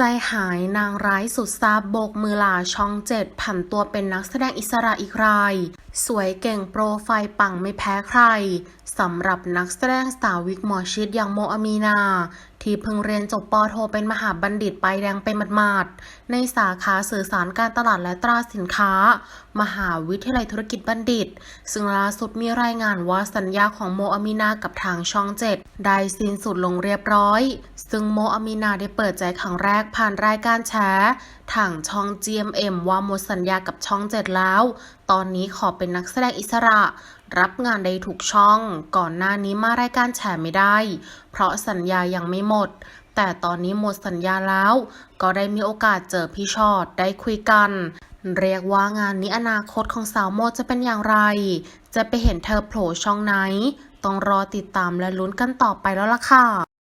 ใจหายนางร้ายสุดซาบโบกมือลาช่องเจ็ดผันตัวเป็นนักแสดงอิสระอีกราย สวยเก่งโปรไฟล์ปังไม่แพ้ใคร สำหรับนักแสดงสาววิกหมอชิดอย่างโมอามีนาที่เพิ่งเรียนจบปโทเป็นมหาบัณฑิตไปแดงไปหมาดๆในสาขาสื่อสารการตลาดและตราสินค้า มหาวิทยาลัยธุรกิจบัณฑิต ซึ่งล่าสุดมีรายงานว่าสัญญาของโมอามีนากับทางช่องเจ็ดได้สิ้นสุดลงเรียบร้อย ซึ่งโมอามีนาได้เปิดใจครั้งแรกผ่านรายการแชร์ทางช่อง GMM ว่าหมดสัญญากับช่องเจ็ดแล้ว ตอนนี้ขอเป็นนักแสดงอิสระ รับงานได้ถูกช่อง ก่อนหน้านี้มารายการแฉไม่ได้ เพราะสัญญายังไม่หมด แต่ตอนนี้หมดสัญญาแล้ว ก็ได้มีโอกาสเจอพี่ชอดได้คุยกัน เรียกว่างานนี้อนาคตของสาวโมจะเป็นอย่างไร จะไปเห็นเธอโผล่ช่องไหน ต้องรอติดตามและลุ้นกันต่อไปแล้วล่ะค่ะ